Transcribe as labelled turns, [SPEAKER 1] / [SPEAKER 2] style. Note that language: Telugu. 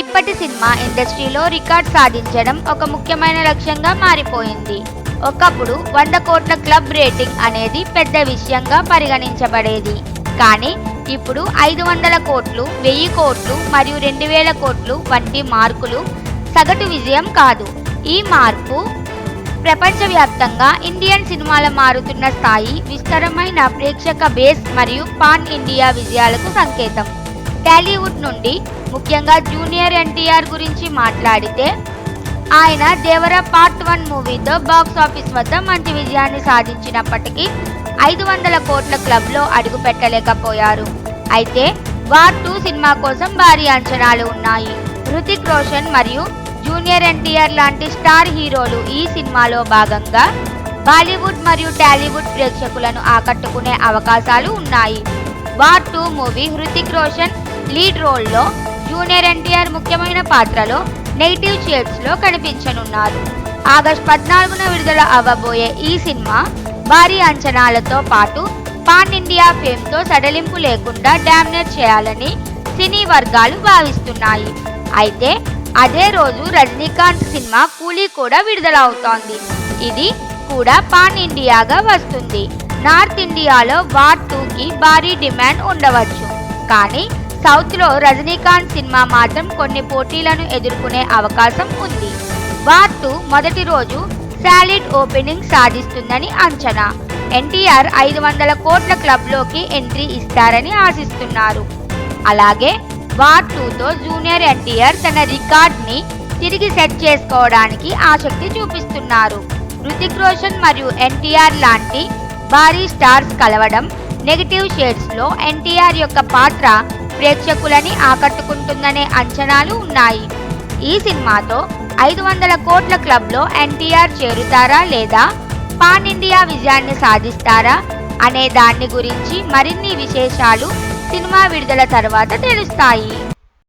[SPEAKER 1] ఇప్పటి సినిమా ఇండస్ట్రీలో రికార్డ్ సాధించడం ఒక ముఖ్యమైన లక్ష్యంగా మారిపోయింది. ఒకప్పుడు వంద కోట్ల క్లబ్ రేటింగ్ అనేది పెద్ద విషయంగా పరిగణించబడేది. కానీ ఇప్పుడు ఐదు వందల కోట్లు వెయ్యి కోట్లు మరియు రెండు వేల కోట్లు వంటి మార్కులు సగటు విజయం కాదు. ఈ మార్పు ప్రపంచవ్యాప్తంగా ఇండియన్ సినిమాల మారుతున్న స్థాయి విస్తరమైన ప్రేక్షక బేస్ మరియు పాన్ ఇండియా విజయాలకు సంకేతం. టాలీవుడ్ నుండి ముఖ్యంగా జూనియర్ ఎన్టీఆర్ గురించి మాట్లాడితే ఆయన దేవర పార్ట్ వన్ మూవీతో బాక్స్ ఆఫీస్ వద్ద మంచి విజయాన్ని సాధించినప్పటికీ ఐదు వందల కోట్ల క్లబ్లో అడుగు పెట్టలేకపోయారు. అయితే వార్ టూ సినిమా కోసం భారీ అంచనాలు ఉన్నాయి. హృతిక్ రోషన్ మరియు జూనియర్ ఎన్టీఆర్ లాంటి స్టార్ హీరోలు ఈ సినిమాలో భాగంగా బాలీవుడ్ మరియు టాలీవుడ్ ప్రేక్షకులను ఆకట్టుకునే అవకాశాలు ఉన్నాయి. War two movie Hrithik Roshan lead రోల్లో జూనియర్ ఎన్టీఆర్ ముఖ్యమైన పాత్రలో నెగిటివ్ షేడ్స్లో కనిపించనున్నారు. ఆగస్ట్ పద్నాలుగున విడుదల అవ్వబోయే ఈ సినిమా భారీ అంచనాలతో పాటు పాన్ ఇండియా ఫేమ్తో సడలింపు లేకుండా డామినేట్ చేయాలని సినీ వర్గాలు భావిస్తున్నాయి. అయితే అదే రోజు రజనీకాంత్ సినిమా కూలీ కూడా విడుదల అవుతోంది ఇది కూడా పాన్ ఇండియాగా వస్తుంది. నార్త్ ఇండియాలో వార్ టూకి భారీ డిమాండ్ ఉండవచ్చు. కానీ సౌత్లో రజనీకాంత్ సినిమా మాత్రం కొన్ని పోటీలను ఎదుర్కొనే అవకాశం ఉంది. వార్తు మొదటి రోజు సాలిడ్ ఓపెనింగ్ సాధిస్తుందని అంచనా. ఎన్టీఆర్ ఐదు వందల కోట్ల క్లబ్లోకి ఎంట్రీ ఇస్తారని ఆశిస్తున్నారు. అలాగే వార్ టూతో జూనియర్ ఎన్టీఆర్ తన రికార్డ్ని తిరిగి సెట్ చేసుకోవడానికి ఆసక్తి చూపిస్తున్నారు. హృతిక్ రోషన్ మరియు ఎన్టీఆర్ లాంటి భారీ స్టార్స్ కలవడం నెగిటివ్ షేడ్స్లో ఎన్టీఆర్ యొక్క పాత్ర ప్రేక్షకులని ఆకట్టుకుంటుందనే అంచనాలు ఉన్నాయి. ఈ సినిమాతో ఐదు వందల కోట్ల క్లబ్లో ఎన్టీఆర్ చేరుతారా లేదా? పాన్ ఇండియా విజయాన్ని సాధిస్తారా? అనే దాన్ని గురించి మరిన్ని విశేషాలు సినిమా విడుదల తర్వాత తెలుస్తాయి.